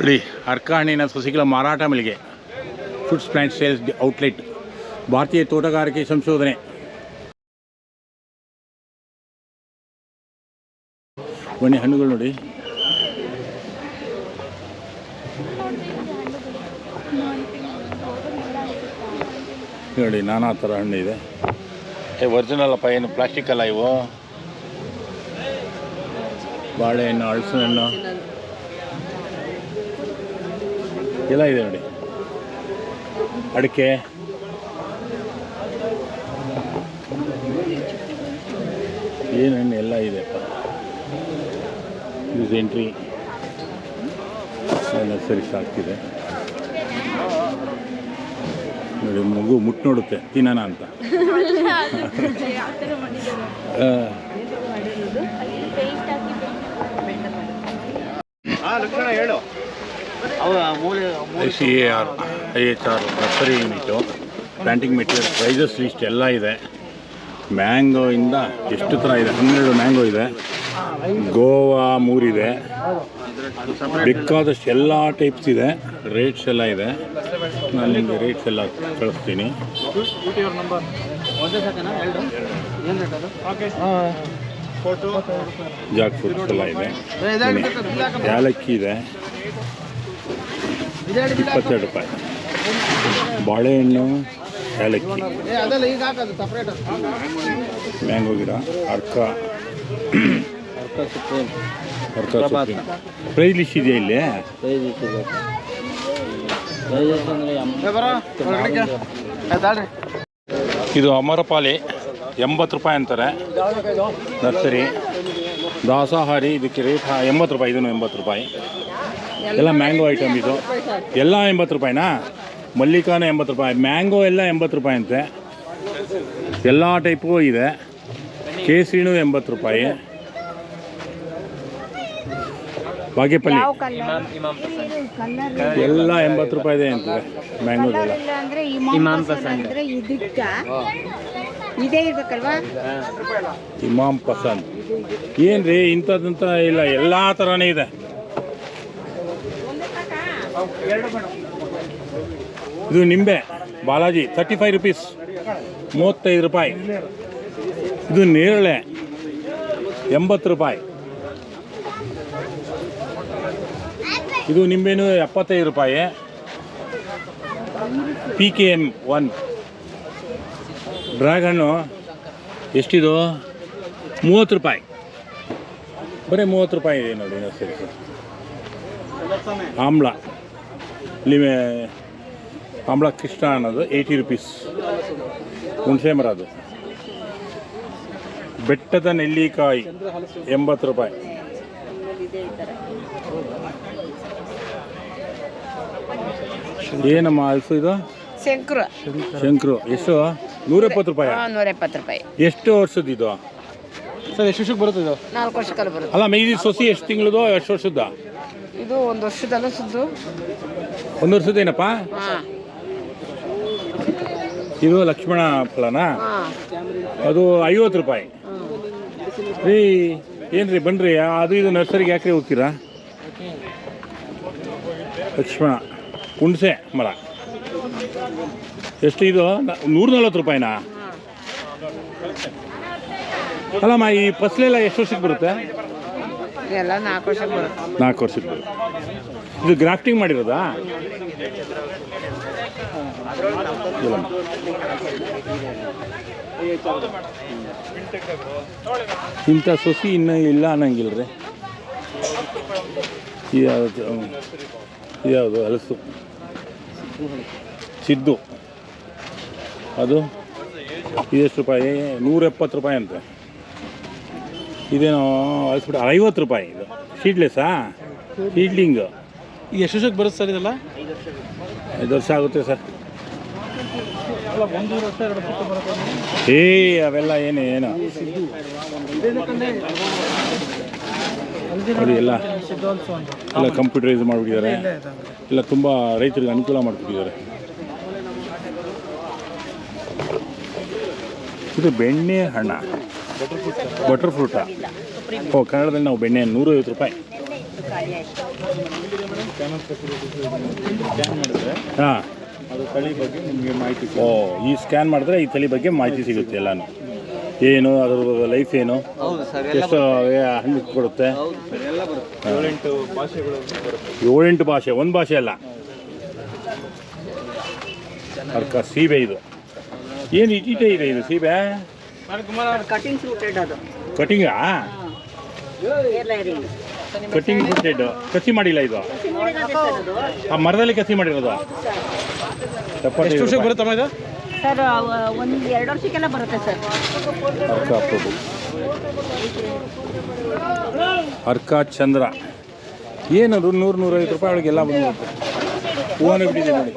ನೋಡಿ ಅರ್ಕ ಹಣ್ಣಿನ ಸಸಿಗಳ ಮಾರಾಟ ಮಳಿಗೆ ಫುಡ್ಸ್ ಪ್ಲಾಂಟ್ ಸೇಲ್ಸ್ ಔಟ್ಲೆಟ್ ಭಾರತೀಯ ತೋಟಗಾರಿಕೆ ಸಂಶೋಧನೆ. ಬನ್ನಿ, ಹಣ್ಣುಗಳು ನೋಡಿ. ನೋಡಿ, ನಾನಾ ಥರ ಹಣ್ಣು ಇದೆ ಏ ಒರಿಜಿನಲ್ ಅಪ್ಪ, ಏನು ಪ್ಲಾಸ್ಟಿಕ್ ಅಲ್ಲ ಇವು? ಬಾಳೆಹಣ್ಣು ಹಣ್ಣು ಎಲ್ಲ ಇದೆ ನೋಡಿ. ಅಡಿಕೆ. ಏನು ಹಣ್ಣು ಎಲ್ಲ ಇದೆಪ್ಪ ಯೂಸ್ ಎಂಟ್ರಿ ನರ್ಸರಿ ಸಾಕ್ತಿದೆ. ನೋಡಿ ಮಗು ಮುಟ್ಟು ನೋಡುತ್ತೆ ತಿನ್ನೋಣ ಅಂತ. ಆ, I C A R I H R nursery unit planting material prices list ಎಲ್ಲ ಇದೆ. ಮ್ಯಾಂಗೋ ಇಂದ ಎಷ್ಟು ಥರ ಇದೆ? ಹನ್ನೆರಡು ಮ್ಯಾಂಗೋ ಇದೆ. ಗೋವಾ ಮೂರಿದೆ ಬೇಕಾದಷ್ಟು ಎಲ್ಲ ಟೈಪ್ಸ್ ಇದೆ. ರೇಟ್ಸ್ ಎಲ್ಲ ಇದೆ. ನಾನು ನಿಮಗೆ ರೇಟ್ಸ್ ಎಲ್ಲ ಕಳಿಸ್ತೀನಿ. ಜಾಕ್ ಫ್ರೂಟ್ಸ್ ಎಲ್ಲ ಇದೆ. ಏಲಕ್ಕಿ ಇದೆ. ಇಪ್ಪತ್ತೆರಡು ರೂಪಾಯಿ. ಬಾಳೆಹಣ್ಣು ಏಲಕ್ಕಿ. ಅದೆಲ್ಲ ಈಗ ಹಾಕೋದು ಸಪ್ರೇಟ್ ಮ್ಯಾಂಗೋ ಗಿಡ ಅರ್ಕ. ಅರ್ಕ ಪ್ರೈಸ್ ಲಿಸ್ಟ್ ಇದೆಯಾ ಇಲ್ಲಿ? ಇದು. ಅಮರಪಾಲಿ ಎಂಬತ್ತು ರೂಪಾಯಿ ಅಂತಾರೆ. ನರ್ಸರಿ ದಾಸಾಹಾರಿ ಇದಕ್ಕೆ ರೇಟ್ ಎಂಬತ್ತು ರೂಪಾಯಿ ಇದನ್ನು ಎಂಬತ್ತು ರೂಪಾಯಿ. ಎಲ್ಲ ಮ್ಯಾಂಗೋ ಐಟಮ್ ಇದು. ಎಲ್ಲ ಎಂಬತ್ತು ರೂಪಾಯಿನಾ? ಮಲ್ಲಿಕಾನ ಎಂಬತ್ತು ರೂಪಾಯಿ ಮ್ಯಾಂಗೋ ಎಲ್ಲ ಎಂಬತ್ತು ರೂಪಾಯಿ ಅಂತೆ. ಎಲ್ಲ ಟೈಪು ಇದೆ. ಕೇಸರಿನೂ ಎಂಬತ್ತು ರೂಪಾಯಿ. ಬಾಗೇಪಲ್ಲಿ. ಎಲ್ಲ ಎಂಬತ್ತು ರೂಪಾಯಿ ಇದೆ ಅಂತಿದೆ ಮ್ಯಾಂಗೋದೆಲ್ಲ ಇದೇ ಇರ್ಬೇಕಲ್ವಾ? ಇಮಾಮ್ ಪಸಂದ್. ಏನ್ರಿ ಇಂಥದ್ದಂತ ಇಲ್ಲ ಎಲ್ಲ ಥರನೇ ಇದೆ. ಇದು ನಿಂಬೆ, ಬಾಲಾಜಿ ತರ್ಟಿ ಫೈವ್ ರುಪೀಸ್ ಮೂವತ್ತೈದು ರೂಪಾಯಿ. ಇದು ನೇರಳೆ, ಎಂಬತ್ತು ರೂಪಾಯಿ. ಇದು ನಿಂಬೆನು ಎಪ್ಪತ್ತೈದು ರೂಪಾಯಿ. P K M one dragon ಎಷ್ಟಿದು? ಮೂವತ್ತು ರೂಪಾಯಿ. ಬರೀ ಮೂವತ್ತು ರೂಪಾಯಿ ಇದೆ ನೋಡಿ ಸರಿ ಆಮ್ಲ. ಲಿಮೆ ಆಮ್ಲ ಕೃಷ್ಣ ಅನ್ನೋದು ಏಯ್ಟಿ ರುಪೀಸ್ ಹುಣಸೆ ಮರ ಅದು. ಬೆಟ್ಟದ ನೆಲ್ಲಿಕಾಯಿ ಎಂಬತ್ತು ರೂಪಾಯಿ. ಏನಮ್ಮ ಅಲ್ಸು ಇದು? ಶಂಕರು. ಶಂಕರು. ಎಷ್ಟು? ನೂರೆಪ್ಪತ್ತು ರೂಪಾಯಿ. ನೂರ ಎಪ್ಪತ್ತು ರೂಪಾಯಿ. ಎಷ್ಟು ವರ್ಷದ ಇದು? ಸರ್ ಎಷ್ಟು ವರ್ಷಕ್ಕೆ ಬರುತ್ತೆ ಇದು? ನಾಲ್ಕು ವರ್ಷಕ್ಕಲ್ಲ ಬರುತ್ತೆ. ಅಲ್ಲ ಮೇಯ್ದಿ ಸೊಸಿ ಎಷ್ಟು ತಿಂಗಳದು? ಎಷ್ಟು ವರ್ಷದ ಇದು ಒಂದು ವರ್ಷದಲ್ಲ ಸುದ್ದು. ಒಂದು ವರ್ಷದ ಏನಪ್ಪ? ಇದು ಲಕ್ಷ್ಮಣ ಫಲನಾ? ಅದು ಐವತ್ತು ರೂಪಾಯಿ. ರೀ ಏನ್ರಿ ಬನ್ರಿ ಅದು ಇದು ನರ್ಸರಿಗೆ ಯಾಕ್ರಿ ಹೋಗ್ತೀರಾ? ಲಕ್ಷ್ಮಣ ಹುಣಸೆ ಮರ. ಎಷ್ಟು ಇದು? ನೂರ ನಲ್ವತ್ತು ರೂಪಾಯಿನಾ? ಅಲ್ಲಮ್ಮ ಈ ಫಸಲೆಲ್ಲ ಎಷ್ಟು ವರ್ಷಕ್ಕೆ ಬರುತ್ತೆ. ನಾಲ್ಕು ವರ್ಷಕ್ಕೆ ಬರುತ್ತೆ. ಇದು ಗ್ರಾಫ್ಟಿಂಗ್ ಮಾಡಿರೋದಾ. ಇಂಥ ಸೊಸಿ ಇನ್ನೂ ಇಲ್ಲ ಅನ್ನಂಗಿಲ್ಲ ರೀ. ಯಾವುದು ಯಾವುದು ಹಲಸು. ಸಿದ್ದು. ಅದು ಇದೆಷ್ಟು ರೂಪಾಯಿ? ನೂರ ಎಪ್ಪತ್ತು ರೂಪಾಯಿ ಅಂತೆ. ಇದೇನೋ, ಅಳಿಸ್ಬಿಟ್ಟು ಐವತ್ತು ರೂಪಾಯಿ ಇದು. ಸೀಡ್ಲೆಸ್ಸಾ ಸೀಡ್ಲಿಂಗ್ ಈಗ ಎಷ್ಟು ವರ್ಷಕ್ಕೆ ಬರುತ್ತೆ ಸರ್ ಇದೆಲ್ಲ? ಐದು ವರ್ಷ ಆಗುತ್ತೆ ಸರ್. ಏ ಅವೆಲ್ಲ ಏನು ಏನು? ನೋಡಿ ಎಲ್ಲ ಎಲ್ಲ ಕಂಪ್ಯೂಟರೈಸ್ ಮಾಡಿಬಿಟ್ಟಿದ್ದಾರೆ. ಎಲ್ಲ ತುಂಬ ರೈತರಿಗೆ ಅನುಕೂಲ ಮಾಡಿಬಿಟ್ಟಿದ್ದಾರೆ. ಇದು ಬೆಣ್ಣೆ ಹಣ್ಣ ಬಟರ್ ಫ್ರೂಟ ಓ ಕನ್ನಡದಲ್ಲಿ ನಾವು ಬೆಣ್ಣೆ ನೂರೈವತ್ತು ರೂಪಾಯಿ. ಹಾಂ. ಅದು ತಳಿ ಬಗ್ಗೆ ನಿಮಗೆ ಮಾಹಿತಿ ಓ ಈ ಸ್ಕ್ಯಾನ್ ಮಾಡಿದ್ರೆ ಈ ತಲೆ ಬಗ್ಗೆ ಮಾಹಿತಿ ಸಿಗುತ್ತೆ ಎಲ್ಲಾನು. ಏನು ಅದ್ರ ಲೈಫ್ ಏನು? ಹೌದು ಸರ್ ಎಷ್ಟು ಹಣ್ಣು ಕೊಡುತ್ತೆ? ಹೌದು ಸರ್ ಎಲ್ಲ ಬರುತ್ತೆ. ಏಳೆಂಟು ಭಾಷೆಗಳು ಬರುತ್ತೆ. ಏಳೆಂಟು ಭಾಷೆ ಒಂದು ಭಾಷೆ ಅಲ್ಲ. ಅರ್ಕ ಸೀಬೆ ಇದು. ಏನು ಇಟ್ಟಿಟ್ಟೆ ಇದೆ ಇದು ಸೀಬೆ? ಕಟಿಂಗ್ ಕಟಿಂಗಾ ಫುಟೆಡ್ ಕಸಿ ಮಾಡಿಲ್ಲ ಇದು. ಆ ಮರದಲ್ಲಿ ಕಸಿ ಮಾಡಿರೋದು. ಎಷ್ಟು ವರ್ಷಕ್ಕೆ. ಬರುತ್ತಮ್ಮ ಇದು? ಸರ್ ಒಂದು ಎರಡು ವರ್ಷಕ್ಕೆಲ್ಲ ಬರುತ್ತೆ ಸರ್. ಅರ್ಕ ಪ್ರಭು ಅರ್ಕ ಚಂದ್ರ. ಏನದು? ನೂರು ನೂರೈವತ್ತು ರೂಪಾಯಿ ಅವಳಿಗೆಲ್ಲ ಬಂದು ಹೂವನ್ನು ಬಿಟ್ಟಿದೆ ನೋಡಿ.